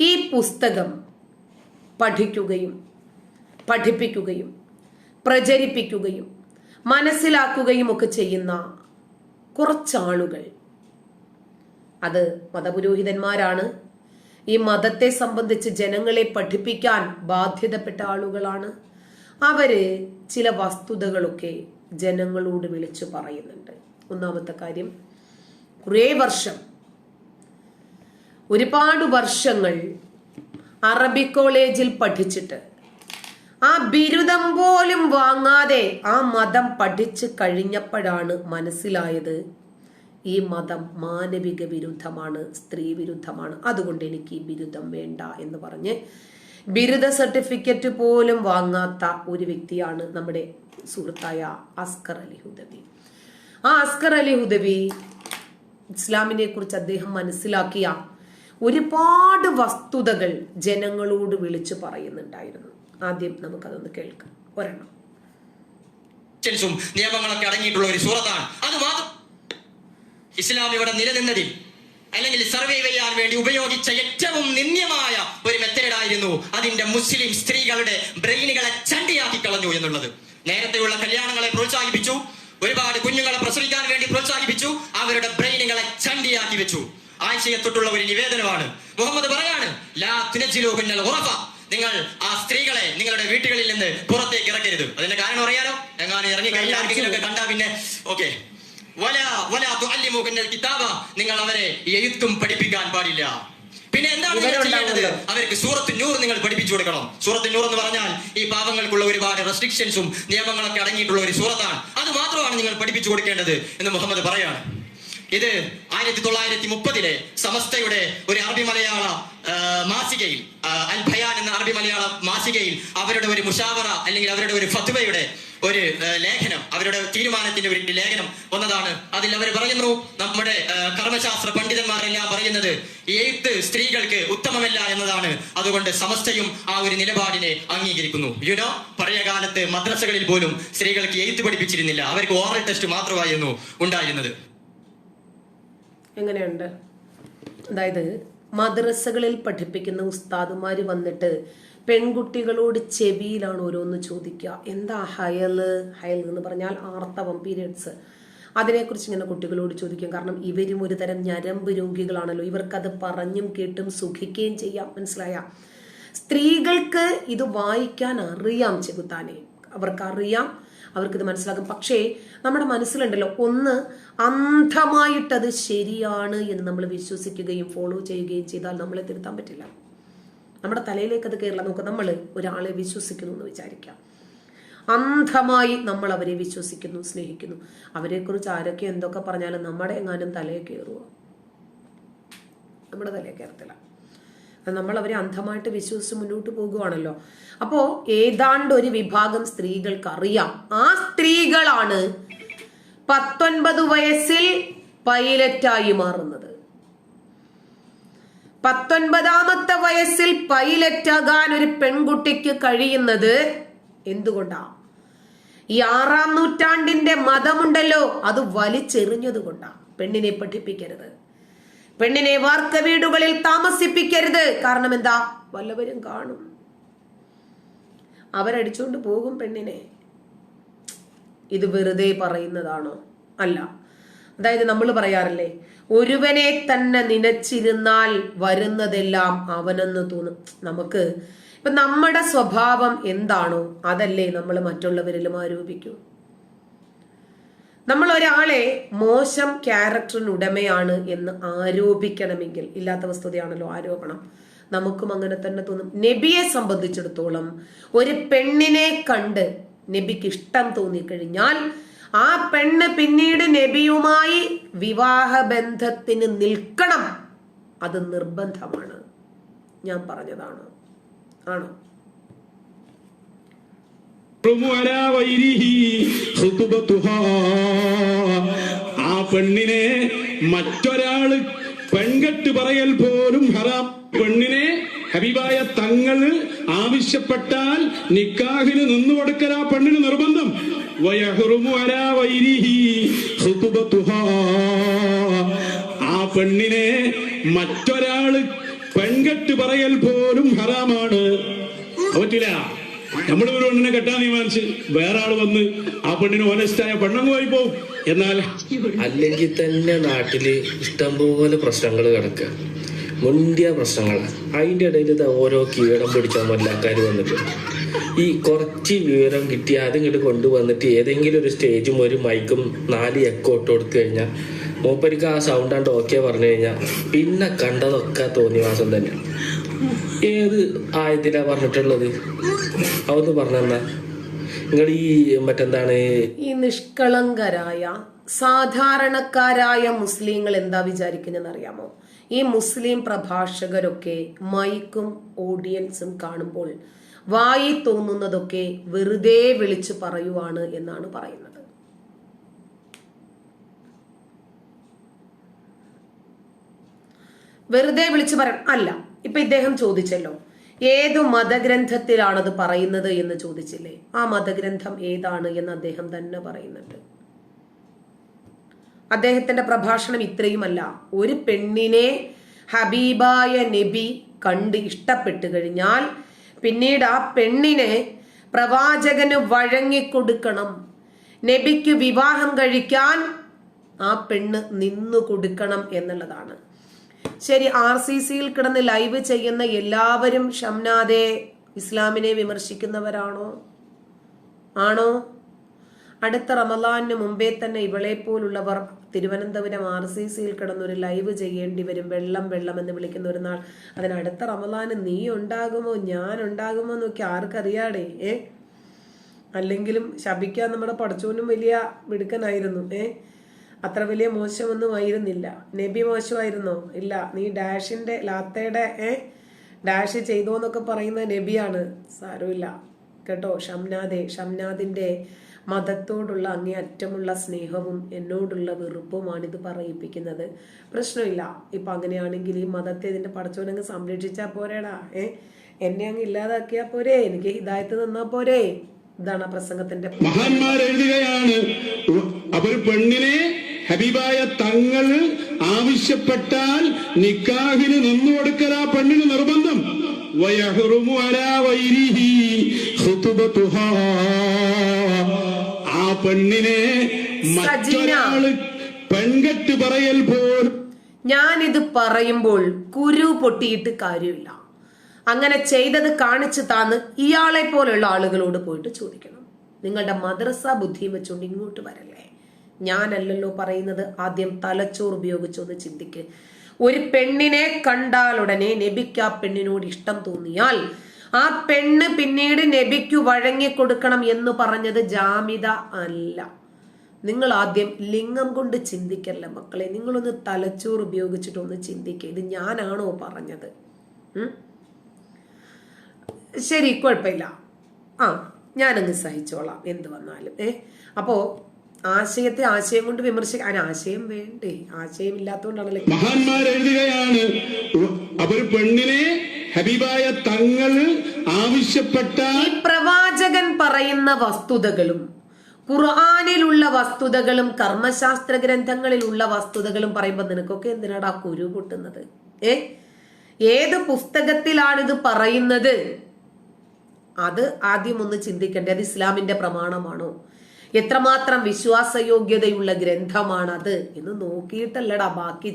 ഈ പുസ്തകം പഠിക്കുകയും പഠിപ്പിക്കുകയും പ്രചരിപ്പിക്കുകയും മനസ്സിലാക്കുകയും ഒക്കെ ചെയ്യുന്ന കുറച്ചാളുകൾ. അത് മതപുരോഹിതന്മാരാണ്. ഈ മതത്തെ സംബന്ധിച്ച് ജനങ്ങളെ പഠിപ്പിക്കാൻ ബാധ്യതപ്പെട്ട ആളുകളാണ്. അവർ ചില വസ്തുതകളൊക്കെ ജനങ്ങളോട് വിളിച്ചു പറയുന്നുണ്ട്. ഒന്നാമത്തെ കാര്യം കുറേ വർഷം ഒരുപാട് വർഷങ്ങൾ അറബി കോളേജിൽ പഠിച്ചിട്ട്. ആ ബിരുദം പോലും വാങ്ങാതെ ആ മതം പഠിച്ചു കഴിഞ്ഞപ്പോഴാണ് മനസ്സിലായത് ഈ മതം മാനവിക വിരുദ്ധമാണ് സ്ത്രീ വിരുദ്ധമാണ്. അതുകൊണ്ട് എനിക്ക് ഈ ബിരുദം വേണ്ട എന്ന് പറഞ്ഞ് ബിരുദ സർട്ടിഫിക്കറ്റ് പോലും വാങ്ങാത്ത ഒരു വ്യക്തിയാണ് നമ്മുടെ സുഹൃത്തായ അസ്കർ അലി ഹുദവി. ആ അസ്കർ അലി ഹുദവി ഇസ്ലാമിനെ കുറിച്ച് അദ്ദേഹം മനസ്സിലാക്കിയ ഒരുപാട് വസ്തുതകൾ ജനങ്ങളോട് വിളിച്ചു പറയുന്നുണ്ടായിരുന്നു. ആദ്യം നമുക്കതൊന്ന് കേൾക്കാം. ഒരെണ്ണം ും. നിയമങ്ങളൊക്കെ അടങ്ങിയിട്ടുള്ള ഒരു സൂറത്താണ്. അത് മാത്രം ഇസ്ലാം ഇവിടെ നിലനിന്നതിൽ അല്ലെങ്കിൽ സർവൈവ് ചെയ്യാൻ വേണ്ടി ഉപയോഗിച്ച ഏറ്റവും നിന്ദ്യമായ ഒരു മെത്തേഡായിരുന്നു അതിന്റെ മുസ്ലിം സ്ത്രീകളുടെ ബ്രെയിനുകളെ ചണ്ടിയാക്കി കളഞ്ഞു എന്നുള്ളത്. നേരത്തെയുള്ള കല്യാണങ്ങളെ പ്രോത്സാഹിപ്പിച്ചു. ഒരുപാട് കുഞ്ഞുങ്ങളെ പ്രസവിക്കാൻ വേണ്ടി പ്രോത്സാഹിപ്പിച്ചു. അവരുടെ ബ്രെയിനുകളെ ചണ്ടിയാക്കി വെച്ചു. ആഴ്ചയെ തൊട്ടുള്ള ഒരു നിവേദനമാണ്. മുഹമ്മദ് പറയാണ് ലാ ഉറഫ നിങ്ങൾ ആ സ്ത്രീകളെ നിങ്ങളുടെ വീട്ടുകളിൽ നിന്ന് പുറത്തേക്ക് ഇറക്കരുത്. അതിന്റെ കാരണം അറിയാലോ? എങ്ങാനും ഇറങ്ങി കഴിഞ്ഞാൽ കണ്ടാ പിന്നെ ഓക്കെ. കിതാബ. നിങ്ങൾ അവരെ എഴുത്തും പഠിപ്പിക്കാൻ പാടില്ല. പിന്നെ എന്താണ് ചെയ്യേണ്ടത്? അവർക്ക് സൂറത്ത് നൂർ നിങ്ങൾ പഠിപ്പിച്ചു കൊടുക്കണം. സൂറത്ത് നൂർ എന്ന് പറഞ്ഞാൽ ഈ പാവങ്ങൾക്കുള്ള ഒരുപാട് റെസ്ട്രിക്ഷൻസും നിയമങ്ങളൊക്കെ അടങ്ങിയിട്ടുള്ള ഒരു സൂറത്താണ്. അത് മാത്രമാണ് നിങ്ങൾ പഠിപ്പിച്ചു കൊടുക്കേണ്ടത് എന്ന് മുഹമ്മദ് പറയാണ്. ഇത് ആയിരത്തി തൊള്ളായിരത്തി മുപ്പതിലെ സമസ്തയുടെ ഒരു അറബി മലയാള മാസികയിൽ അൽ ഭയാൻ എന്ന അറബി മലയാള മാസികയിൽ അവരുടെ ഒരു മുഷാവറ അല്ലെങ്കിൽ അവരുടെ ഒരു ഫത്വയുടെ ഒരു ലേഖനം അവരുടെ തീരുമാനത്തിന്റെ ഒരു ലേഖനം വന്നതാണ്. അതിൽ അവർ പറയുന്നു നമ്മുടെ കർമ്മശാസ്ത്ര പണ്ഡിതന്മാരെല്ലാം പറയുന്നത് എഴുത്ത് സ്ത്രീകൾക്ക് ഉത്തമമല്ല എന്നതാണ്. അതുകൊണ്ട് സമസ്തയും ആ ഒരു നിലപാടിനെ അംഗീകരിക്കുന്നു. യുനോ പഴയ കാലത്ത് മദ്രസകളിൽ പോലും സ്ത്രീകൾക്ക് എഴുത്ത് പഠിപ്പിച്ചിരുന്നില്ല. അവർക്ക് ഓറൽ ടെസ്റ്റ് മാത്രമായിരുന്നു ഉണ്ടായിരുന്നത്. എങ്ങനെയുണ്ട്? അതായത് മദ്രസകളിൽ പഠിപ്പിക്കുന്ന ഉസ്താദുമാർ വന്നിട്ട് പെൺകുട്ടികളോട് ചെവിയിലാണ് ഓരോന്ന് ചോദിക്കുക. എന്താ ഹയൽ ഹയൽ എന്ന് പറഞ്ഞാൽ ആർത്തവം പീരിയഡ്സ്. അതിനെക്കുറിച്ച് ഇങ്ങനെ കുട്ടികളോട് ചോദിക്കും. കാരണം ഇവരും ഒരു തരം ഞരമ്പ് രോഗികളാണല്ലോ. ഇവർക്കത് പറഞ്ഞും കേട്ടും സുഖിക്കുകയും ചെയ്യാം. മനസ്സിലായ? സ്ത്രീകൾക്ക് ഇത് വായിക്കാൻ അറിയാം ചെകുത്താനെ. അവർക്കറിയാം അവർക്കിത് മനസ്സിലാക്കും. പക്ഷേ നമ്മുടെ മനസ്സിലുണ്ടല്ലോ ഒന്ന് അന്ധമായിട്ടത് ശരിയാണ് എന്ന് നമ്മൾ വിശ്വസിക്കുകയും ഫോളോ ചെയ്യുകയും ചെയ്താൽ നമ്മളെ തിരുത്താൻ പറ്റില്ല. നമ്മുടെ തലയിലേക്ക് അത് കയറില്ല നമുക്ക് നമ്മൾ ഒരാളെ വിശ്വസിക്കുന്നു എന്ന് വിചാരിക്കാം. അന്ധമായി നമ്മൾ അവരെ വിശ്വസിക്കുന്നു സ്നേഹിക്കുന്നു. അവരെക്കുറിച്ച് ആരൊക്കെ എന്തൊക്കെ പറഞ്ഞാലും നമ്മുടെ എങ്ങാനും തലയെ കയറുക നമ്മുടെ തലയെ കയറത്തില്ല നമ്മൾ അവരെ അന്ധമായിട്ട് വിശ്വസിച്ച് മുന്നോട്ട് പോകുവാണല്ലോ. അപ്പോ ഏതാണ്ട് ഒരു വിഭാഗം സ്ത്രീകൾക്ക് അറിയാം ആ സ്ത്രീകളാണ് പത്തൊൻപത് വയസ്സിൽ പൈലറ്റായി മാറുന്നത്. പത്തൊൻപതാമത്തെ വയസ്സിൽ പൈലറ്റാകാൻ ഒരു പെൺകുട്ടിക്ക് കഴിയുന്നത് എന്തുകൊണ്ടാ? ഈ ആറാം നൂറ്റാണ്ടിന്റെ മതമുണ്ടല്ലോ അത് വലിച്ചെറിഞ്ഞതുകൊണ്ടാണ് പെണ്ണിനെ പഠിപ്പിക്കരുത്. പെണ്ണിനെ വാർക്ക വീടുകളിൽ താമസിപ്പിക്കരുത്. കാരണം എന്താ? വല്ലവരും കാണും. അവരടിച്ചുകൊണ്ട് പോകും പെണ്ണിനെ. ഇത് വെറുതെ പറയുന്നതാണോ? അല്ല. അതായത് നമ്മൾ പറയാറില്ലേ ഒരുവനെ തന്നെ നിനച്ചിരുന്നാൽ വരുന്നതെല്ലാം അവനെന്ന് തോന്നും. നമുക്ക് ഇപ്പൊ നമ്മുടെ സ്വഭാവം എന്താണോ അതല്ലേ നമ്മൾ മറ്റുള്ളവരിലും ആരോപിക്കൂ. നമ്മൾ ഒരാളെ മോശം ക്യാരക്ടറിന് ഉടമയാണ് എന്ന് ആരോപിക്കണമെങ്കിൽ ഇല്ലാത്ത വസ്തുതയാണല്ലോ ആരോപണം. നമുക്കും അങ്ങനെ തന്നെ തോന്നും. നബിയെ സംബന്ധിച്ചിടത്തോളം ഒരു പെണ്ണിനെ കണ്ട് നബിക്ക് ഇഷ്ടം തോന്നിക്കഴിഞ്ഞാൽ ആ പെണ്ണ് പിന്നീട് നബിയുമായി വിവാഹ ബന്ധത്തിന് നിൽക്കണം. അത് നിർബന്ധമാണ്. ഞാൻ പറഞ്ഞതാണ്. ആണോ? ആ പെണ്ണിനെ മറ്റൊരാൾ പെൺകെട്ട് പറയൽ പോലും ഹറാം. പെണ്ണിനെ ഹബീബായ തങ്ങൾ ആവശ്യപ്പെട്ടാൽ നിക്കാഹിന് നിന്നു കൊടുക്കൽ ആ പെണ്ണിന് നിർബന്ധം. ആ പെണ്ണിനെ മറ്റൊരാൾ പെൺകെട്ട് പറയൽ പോലും ഹറാമാണ്. പറ്റില്ല? നമ്മൾ ഒരു പെണ്ണിനെ കെട്ടാൻ തീരുമാനിച്ച് വേറെ ആൾ വന്ന് ആ പെണ്ണിന് ഓനസ്റ്റായ പെണ്ണങ്ങ് പോയി പോവും എന്നാൽ അല്ലെങ്കിൽ തന്നെ നാട്ടിൽ ഇഷ്ടംപോലെ പ്രശ്നങ്ങൾ കിടക്കുക മുന്തിയ പ്രശ്നങ്ങൾ അതിന്റെ ഇടയിൽ ഓരോ കീടം പിടിച്ച മല്ലാക്കാർ വന്നിട്ട്. ഈ കുറച്ച് വിവരം കിട്ടി അതിങ്ങോട്ട് കൊണ്ടുവന്നിട്ട് ഏതെങ്കിലും ഒരു സ്റ്റേജും ഒരു മൈക്കും നാല് എക്കോ ഇട്ട് കൊടുത്തു കഴിഞ്ഞാൽ മൂപ്പരിക്ക് ആ സൗണ്ട് ആണ്ട് ഓക്കെ പറഞ്ഞു കഴിഞ്ഞാൽ പിന്നെ കണ്ടതൊക്കെ തോന്നിവാസം തന്നെ ഏത് ആയത്തിലാ പറഞ്ഞിട്ടുള്ളത്? അതൊന്ന് പറഞ്ഞെന്നാ. നിങ്ങൾ ഈ മറ്റെന്താണ്? ഈ നിഷ്കളങ്കരായ സാധാരണക്കാരായ മുസ്ലിങ്ങൾ എന്താ വിചാരിക്കുന്നതെന്ന് അറിയാമോ ഈ മുസ്ലിം പ്രഭാഷകരൊക്കെ മൈക്കും ഓഡിയൻസും കാണുമ്പോൾ വായി തോന്നുന്നതൊക്കെ വെറുതെ വിളിച്ചു പറയുവാണ് എന്നാണ് പറയുന്നത്. വെറുതെ വിളിച്ചു പറയണം അല്ല ഇപ്പൊ ഇദ്ദേഹം ചോദിച്ചല്ലോ ഏതു മതഗ്രന്ഥത്തിലാണത് പറയുന്നത് എന്ന് ചോദിച്ചില്ലേ? ആ മതഗ്രന്ഥം ഏതാണ് എന്ന് അദ്ദേഹം തന്നെ പറയുന്നുണ്ട്. അദ്ദേഹത്തിന്റെ പ്രഭാഷണം ഇത്രയുമല്ല. ഒരു പെണ്ണിനെ ഹബീബായ നബി കണ്ട് ഇഷ്ടപ്പെട്ടു കഴിഞ്ഞാൽ പിന്നീട് ആ പെണ്ണിനെ പ്രവാചകന് വഴങ്ങിക്കൊടുക്കണം. നബിക്ക് വിവാഹം കഴിക്കാൻ ആ പെണ്ണ് നിന്നു കൊടുക്കണം എന്നുള്ളതാണ്. ശരി ആർ സി സിയിൽ കിടന്ന് ലൈവ് ചെയ്യുന്ന എല്ലാവരും ഷംനാദെ ഇസ്ലാമിനെ വിമർശിക്കുന്നവരാണോ? ആണോ? അടുത്ത റമലാനിന് മുമ്പേ തന്നെ ഇവളെ പോലുള്ളവർ തിരുവനന്തപുരം ആർ സി സിയിൽ കിടന്നൊരു ലൈവ് ചെയ്യേണ്ടി വരും. വെള്ളം വെള്ളം എന്ന് വിളിക്കുന്ന ഒരു നാൾ. അതിനടുത്ത റമലാന് നീ ഉണ്ടാകുമോ ഞാൻ ഉണ്ടാകുമോ എന്നൊക്കെ ആർക്കറിയാടേ ഏ? അല്ലെങ്കിലും ശപിക്കാൻ നമ്മുടെ പഠിച്ചോനും വലിയ മിടുക്കനായിരുന്നു ഏ? അത്ര വലിയ മോശമൊന്നും ആയിരുന്നില്ല. നബി മോശമായിരുന്നോ? ഇല്ല. നീ ഡാഷിന്റെ ലാത്തയുടെ ഏ? ഡാഷ് ചെയ്തോന്നൊക്കെ പറയുന്ന നബിയാണ്. സാരമില്ല. കേട്ടോ ഷംനാദെ. ഷംനാദിന്റെ മതത്തോടുള്ള അങ്ങേയറ്റമുള്ള സ്നേഹവും എന്നോടുള്ള വെറുപ്പുമാണ് ഇത് പറയിപ്പിക്കുന്നത്. പ്രശ്നമില്ല. ഇപ്പൊ അങ്ങനെയാണെങ്കിൽ ഈ മതത്തെ ഇതിന്റെ പടച്ചോനങ്ങ് സംരക്ഷിച്ചാ പോരേടാ ഏ? എന്നെ അങ്ങ് ഇല്ലാതാക്കിയാ പോരെ. എനിക്ക് ഹിദായത്ത് തന്നാ പോരെ. ഇതാണ് ആ പ്രസംഗത്തിന്റെ എഴുതുകയാണ് അവർ പെണ്ണിനെ ഹബീബായ തങ്ങൾ ആവശ്യപ്പെട്ടാൽ നിക്കാഹിന് നിന്നു കൊടുക്കൽ ആ പെണ്ണിന് നിർബന്ധം. ആ പെണ്ണിനെ മറ്റൊരാൾ പെൺകെട്ട് പറയൽ പോൽ. ഞാനിത് പറയുമ്പോൾ കുരു പൊട്ടിയിട്ട് കാര്യമില്ല. അങ്ങനെ ചെയ്തത് കാണിച്ചു താന്ന് ഇയാളെ പോലുള്ള ആളുകളോട് പോയിട്ട് ചോദിക്കണം. നിങ്ങളുടെ മദ്രസ ബുദ്ധിയും വെച്ചുകൊണ്ട് ഇങ്ങോട്ട് വരല്ലേ? ഞാനല്ലല്ലോ പറയുന്നത്. ആദ്യം തലച്ചോറ് ഉപയോഗിച്ചൊന്ന് ചിന്തിക്ക്. ഒരു പെണ്ണിനെ കണ്ടാൽ ഉടനെ നബിക്ക് ആ പെണ്ണിനോട് ഇഷ്ടം തോന്നിയാൽ ആ പെണ്ണ് പിന്നീട് നബിക്കു വഴങ്ങിക്കൊടുക്കണം എന്ന് പറഞ്ഞത് ജാമിത അല്ല. നിങ്ങൾ ആദ്യം ലിംഗം കൊണ്ട് ചിന്തിക്കല്ല മക്കളെ. നിങ്ങളൊന്ന് തലച്ചോറ് ഉപയോഗിച്ചിട്ടൊന്ന് ചിന്തിക്കുക ഇത് ഞാനാണോ പറഞ്ഞത്? ശരി കുഴപ്പമില്ല. ആ ഞാനങ്ങ് സഹിച്ചോളാം. എന്ത് വന്നാലും. ഏ? അപ്പോ ആശയത്തെ ആശയം കൊണ്ട് വിമർശിക്കാൻ ആശയം വേണ്ടേ? ആശയം ഇല്ലാത്തതുകൊണ്ടാണല്ലോ മഹാന്മാർ എഴുതുകയാണ് അവർ പെണ്ണിനെ ഹബീബായ തങ്ങൾ ആവശ്യപ്പെട്ട ഈ പ്രവാചകൻ പറയുന്ന വസ്തുതകളും ഖുർആാനിലുള്ള വസ്തുതകളും കർമ്മശാസ്ത്ര ഗ്രന്ഥങ്ങളിലുള്ള വസ്തുതകളും പറയുമ്പോൾ നിനക്കൊക്കെ എന്തിനാടാ കുരു പൊട്ടുന്നത്? ഏ? ഏത് പുസ്തകത്തിലാണ് ഇത് പറയുന്നത്? അത് ആദ്യം ഒന്ന് ചിന്തിക്കേണ്ടത് അത് ഇസ്ലാമിന്റെ പ്രമാണമാണോ? എത്രമാത്രം വിശ്വാസയോഗ്യതയുള്ള ഗ്രന്ഥമാണത് എന്ന് നോക്കിയിട്ടല്ലടാ ബാക്കി